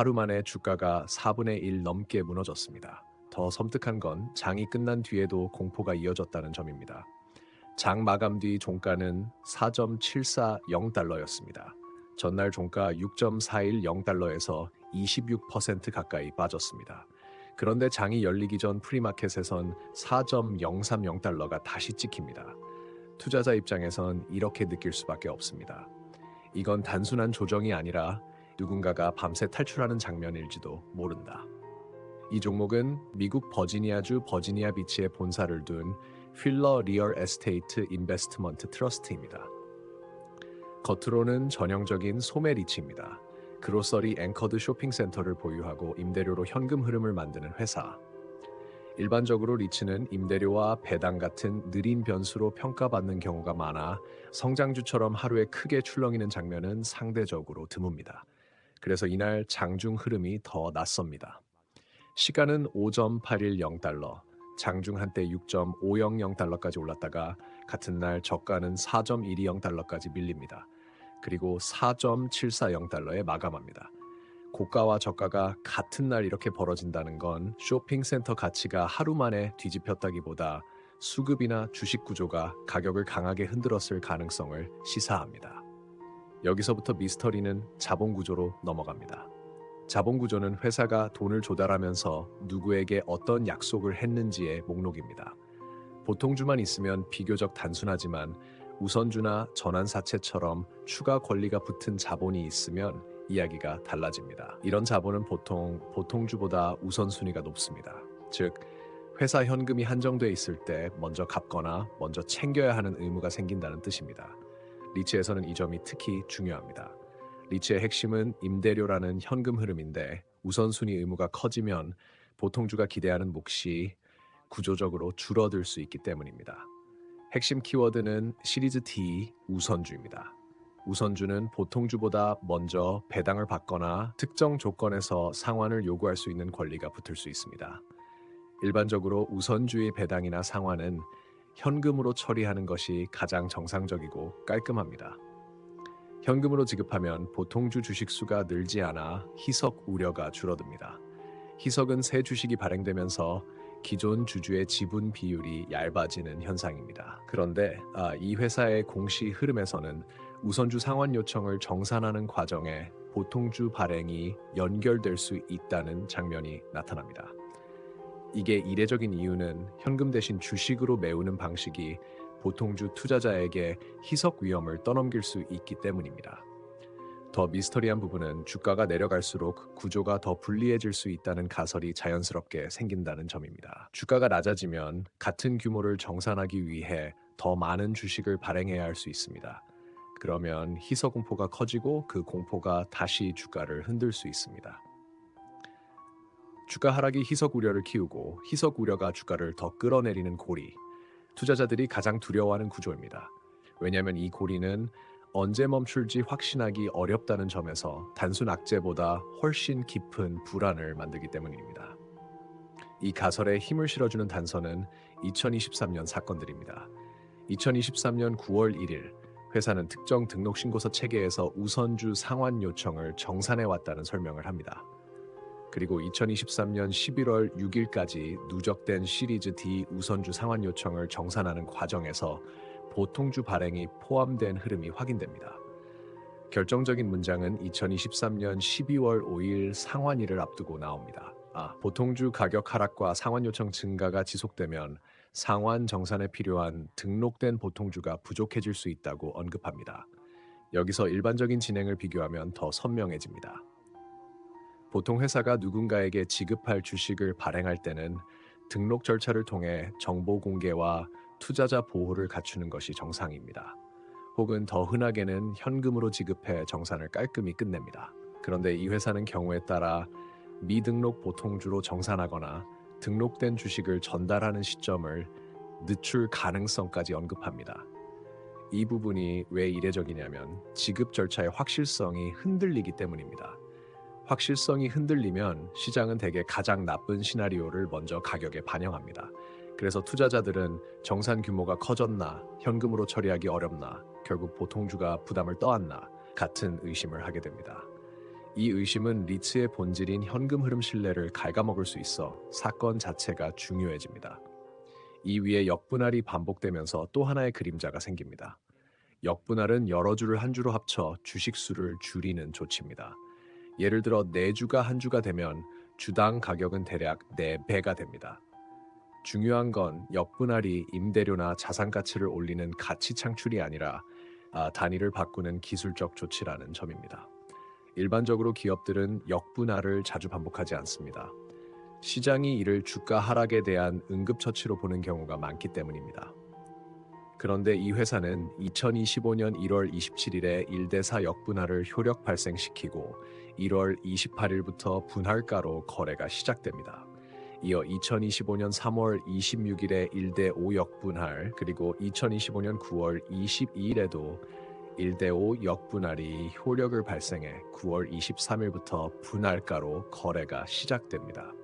하루 만에 주가가 4분의 1 넘게 무너졌습니다. 더 섬뜩한 건 장이 끝난 뒤에도 공포가 이어졌다는 점입니다. 장 마감 뒤 종가는 4.740달러였습니다. 전날 종가 6.410달러에서 26% 가까이 빠졌습니다. 그런데 장이 열리기 전 프리마켓에선 4.030달러가 다시 찍힙니다. 투자자 입장에선 이렇게 느낄 수밖에 없습니다. 이건 단순한 조정이 아니라 누군가가 밤새 탈출하는 장면일지도 모른다. 이 종목은 미국 버지니아주 버지니아 비치에 본사를 둔 필러 리얼 에스테이트 인베스트먼트 트러스트입니다. 겉으로는 전형적인 소매 리치입니다. 그로서리 앵커드 쇼핑센터를 보유하고 임대료로 현금 흐름을 만드는 회사. 일반적으로 리츠는 임대료와 배당 같은 느린 변수로 평가받는 경우가 많아 성장주처럼 하루에 크게 출렁이는 장면은 상대적으로 드뭅니다. 그래서 이날 장중 흐름이 더 낯섭니다. 시간은 5.810달러, 장중 한때 6.500달러까지 올랐다가 같은 날 저가는 4.120달러까지 밀립니다. 그리고 4.740달러에 마감합니다. 고가와 저가가 같은 날 이렇게 벌어진다는 건 쇼핑센터 가치가 하루 만에 뒤집혔다기보다 수급이나 주식 구조가 가격을 강하게 흔들었을 가능성을 시사합니다. 여기서부터 미스터리는 자본 구조로 넘어갑니다. 자본 구조는 회사가 돈을 조달하면서 누구에게 어떤 약속을 했는지의 목록입니다. 보통주만 있으면 비교적 단순하지만 우선주나 전환사채처럼 추가 권리가 붙은 자본이 있으면 이야기가 달라집니다. 이런 자본은 보통 보통주보다 우선순위가 높습니다. 즉, 회사 현금이 한정돼 있을 때 먼저 갚거나 먼저 챙겨야 하는 의무가 생긴다는 뜻입니다. 리츠에서는 이 점이 특히 중요합니다. 리츠의 핵심은 임대료라는 현금 흐름인데 우선순위 의무가 커지면 보통주가 기대하는 몫이 구조적으로 줄어들 수 있기 때문입니다. 핵심 키워드는 시리즈 T 우선주입니다. 우선주는 보통주보다 먼저 배당을 받거나 특정 조건에서 상환을 요구할 수 있는 권리가 붙을 수 있습니다. 일반적으로 우선주의 배당이나 상환은 현금으로 처리하는 것이 가장 정상적이고 깔끔합니다. 현금으로 지급하면 보통주 주식수가 늘지 않아 희석 우려가 줄어듭니다. 희석은 새 주식이 발행되면서 기존 주주의 지분 비율이 얇아지는 현상입니다. 그런데 아, 이 회사의 공시 흐름에서는 우선주 상환 요청을 정산하는 과정에 보통주 발행이 연결될 수 있다는 장면이 나타납니다. 이게 이례적인 이유는 현금 대신 주식으로 메우는 방식이 보통주 투자자에게 희석 위험을 떠넘길 수 있기 때문입니다. 더 미스터리한 부분은 주가가 내려갈수록 구조가 더 불리해질 수 있다는 가설이 자연스럽게 생긴다는 점입니다. 주가가 낮아지면 같은 규모를 정산하기 위해 더 많은 주식을 발행해야 할 수 있습니다. 그러면 희석 공포가 커지고 그 공포가 다시 주가를 흔들 수 있습니다. 주가 하락이 희석 우려를 키우고 희석 우려가 주가를 더 끌어내리는 고리. 투자자들이 가장 두려워하는 구조입니다. 왜냐하면 이 고리는 언제 멈출지 확신하기 어렵다는 점에서 단순 악재보다 훨씬 깊은 불안을 만들기 때문입니다. 이 가설에 힘을 실어주는 단서는 2023년 사건들입니다. 2023년 9월 1일 회사는 특정 등록 신고서 체계에서 우선주 상환 요청을 정산해 왔다는 설명을 합니다. 그리고 2023년 11월 6일까지 누적된 시리즈 D 우선주 상환 요청을 정산하는 과정에서 보통주 발행이 포함된 흐름이 확인됩니다. 결정적인 문장은 2023년 12월 5일 상환일을 앞두고 나옵니다. 아, 보통주 가격 하락과 상환 요청 증가가 지속되면 상환 정산에 필요한 등록된 보통주가 부족해질 수 있다고 언급합니다. 여기서 일반적인 진행을 비교하면 더 선명해집니다. 보통 회사가 누군가에게 지급할 주식을 발행할 때는 등록 절차를 통해 정보 공개와 투자자 보호를 갖추는 것이 정상입니다. 혹은 더 흔하게는 현금으로 지급해 정산을 깔끔히 끝냅니다. 그런데 이 회사는 경우에 따라 미등록 보통주로 정산하거나 등록된 주식을 전달하는 시점을 늦출 가능성까지 언급합니다. 이 부분이 왜 이례적이냐면 지급 절차의 확실성이 흔들리기 때문입니다. 확실성이 흔들리면 시장은 대개 가장 나쁜 시나리오를 먼저 가격에 반영합니다. 그래서 투자자들은 정산 규모가 커졌나, 현금으로 처리하기 어렵나, 결국 보통주가 부담을 떠안나 같은 의심을 하게 됩니다. 이 의심은 리츠의 본질인 현금 흐름 신뢰를 갉아먹을 수 있어 사건 자체가 중요해집니다. 이 위에 역분할이 반복되면서 또 하나의 그림자가 생깁니다. 역분할은 여러 주를 한 주로 합쳐 주식 수를 줄이는 조치입니다. 예를 들어 네 주가 한 주가 되면 주당 가격은 대략 4배가 됩니다. 중요한 건 역분할이 임대료나 자산 가치를 올리는 가치 창출이 아니라 아, 단위를 바꾸는 기술적 조치라는 점입니다. 일반적으로 기업들은 역분할을 자주 반복하지 않습니다. 시장이 이를 주가 하락에 대한 응급처치로 보는 경우가 많기 때문입니다. 그런데 이 회사는 2025년 1월 27일에 1대4 역분할을 효력 발생시키고 1월 28일부터 분할가로 거래가 시작됩니다. 이어 2025년 3월 26일에 1대5 역분할 그리고 2025년 9월 22일에도 1대5 역분할이 효력을 발생해 9월 23일부터 분할가로 거래가 시작됩니다.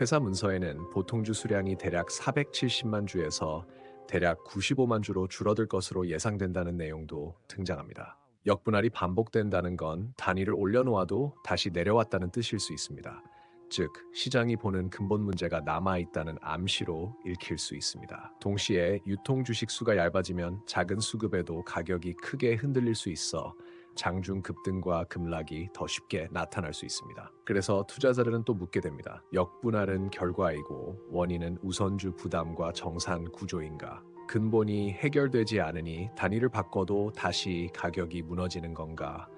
회사 문서에는 보통 주 수량이 대략 470만 주에서 대략 95만 주로 줄어들 것으로 예상된다는 내용도 등장합니다. 역분할이 반복된다는 건 단위를 올려놓아도 다시 내려왔다는 뜻일 수 있습니다. 즉, 시장이 보는 근본 문제가 남아있다는 암시로 읽힐 수 있습니다. 동시에 유통 주식 수가 얇아지면 작은 수급에도 가격이 크게 흔들릴 수 있어 장중 급등과 급락이 더 쉽게 나타날 수 있습니다. 그래서 투자자들은 또 묻게 됩니다. 역분할은 결과이고 원인은 우선주 부담과 정산 구조인가? 근본이 해결되지 않으니 단위를 바꿔도 다시 가격이 무너지는 건가?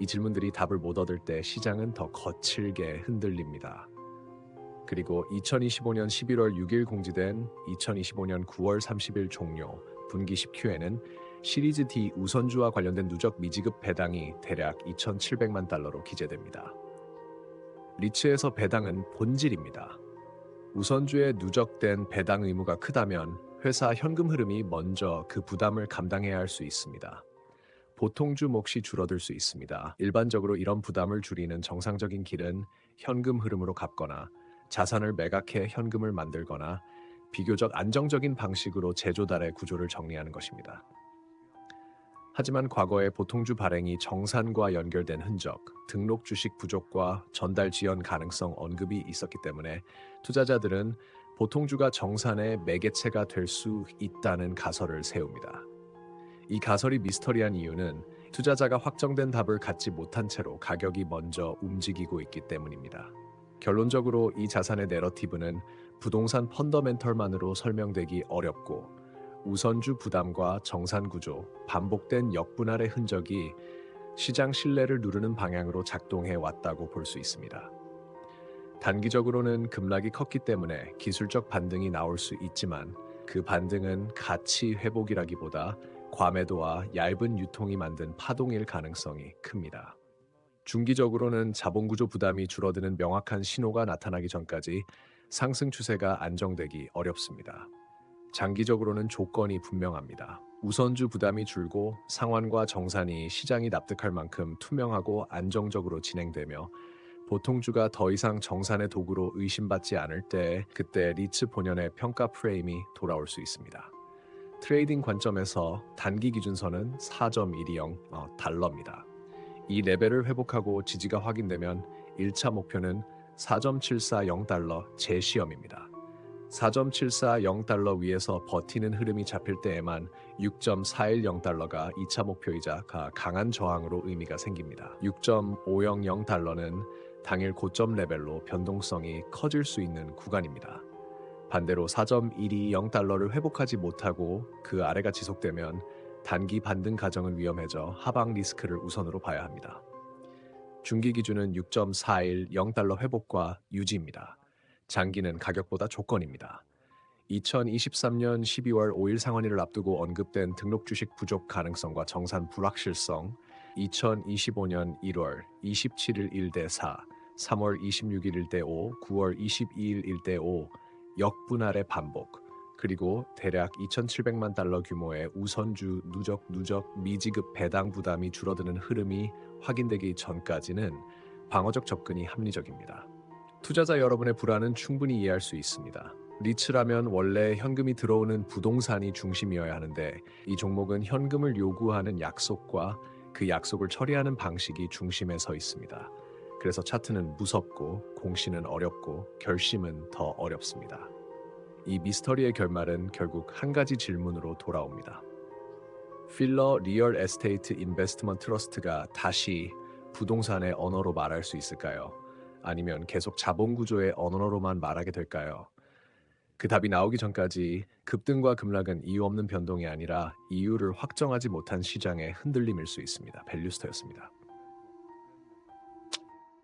이 질문들이 답을 못 얻을 때 시장은 더 거칠게 흔들립니다. 그리고 2025년 11월 6일 공지된 2025년 9월 30일 종료 분기 10Q에는 시리즈 D 우선주와 관련된 누적 미지급 배당이 대략 2,700만 달러로 기재됩니다. 리츠에서 배당은 본질입니다. 우선주에 누적된 배당 의무가 크다면 회사 현금 흐름이 먼저 그 부담을 감당해야 할 수 있습니다. 보통 주 몫이 줄어들 수 있습니다. 일반적으로 이런 부담을 줄이는 정상적인 길은 현금 흐름으로 갚거나 자산을 매각해 현금을 만들거나 비교적 안정적인 방식으로 제조달의 구조를 정리하는 것입니다. 하지만 과거의 보통주 발행이 정산과 연결된 흔적, 등록 주식 부족과 전달 지연 가능성 언급이 있었기 때문에 투자자들은 보통주가 정산의 매개체가 될 수 있다는 가설을 세웁니다. 이 가설이 미스터리한 이유는 투자자가 확정된 답을 갖지 못한 채로 가격이 먼저 움직이고 있기 때문입니다. 결론적으로 이 자산의 내러티브는 부동산 펀더멘털만으로 설명되기 어렵고 우선주 부담과 정산 구조, 반복된 역분할의 흔적이 시장 신뢰를 누르는 방향으로 작동해 왔다고 볼 수 있습니다. 단기적으로는 급락이 컸기 때문에 기술적 반등이 나올 수 있지만 그 반등은 가치 회복이라기보다 과매도와 얇은 유통이 만든 파동일 가능성이 큽니다. 중기적으로는 자본구조 부담이 줄어드는 명확한 신호가 나타나기 전까지 상승 추세가 안정되기 어렵습니다. 장기적으로는 조건이 분명합니다. 우선주 부담이 줄고 상환과 정산이 시장이 납득할 만큼 투명하고 안정적으로 진행되며 보통주가 더 이상 정산의 도구로 의심받지 않을 때 그때 리츠 본연의 평가 프레임이 돌아올 수 있습니다. 트레이딩 관점에서 단기 기준선은 4.120 어, 달러입니다. 이 레벨을 회복하고 지지가 확인되면 1차 목표는 4.740달러 재시험입니다. 4.740달러 위에서 버티는 흐름이 잡힐 때에만 6.410달러가 2차 목표이자 강한 저항으로 의미가 생깁니다. 6.500달러는 당일 고점 레벨로 변동성이 커질 수 있는 구간입니다. 반대로 4.120달러를 회복하지 못하고 그 아래가 지속되면 단기 반등 가정은 위험해져 하방 리스크를 우선으로 봐야 합니다. 중기 기준은 6.410달러 회복과 유지입니다. 장기는 가격보다 조건입니다. 2023년 12월 5일 상원일을 앞두고 언급된 등록 주식 부족 가능성과 정산 불확실성, 2025년 1월 27일 1대 4, 3월 26일 1대 5, 9월 22일 1대 5 역분할의 반복, 그리고 대략 2,700만 달러 규모의 우선주 누적 누적 미지급 배당 부담이 줄어드는 흐름이 확인되기 전까지는 방어적 접근이 합리적입니다. 투자자 여러분의 불안은 충분히 이해할 수 있습니다. 리츠라면 원래 현금이 들어오는 부동산이 중심이어야 하는데 이 종목은 현금을 요구하는 약속과 그 약속을 처리하는 방식이 중심에 서 있습니다. 그래서 차트는 무섭고 공시는 어렵고 결심은 더 어렵습니다. 이 미스터리의 결말은 결국 한 가지 질문으로 돌아옵니다. 필러 리얼 에스테이트 인베스트먼트 트러스트가 다시 부동산의 언어로 말할 수 있을까요? 아니면 계속 자본 구조의 언어로만 말하게 될까요? 그 답이 나오기 전까지 급등과 급락은 이유 없는 변동이 아니라 이유를 확정하지 못한 시장의 흔들림일 수 있습니다. 밸류스터였습니다.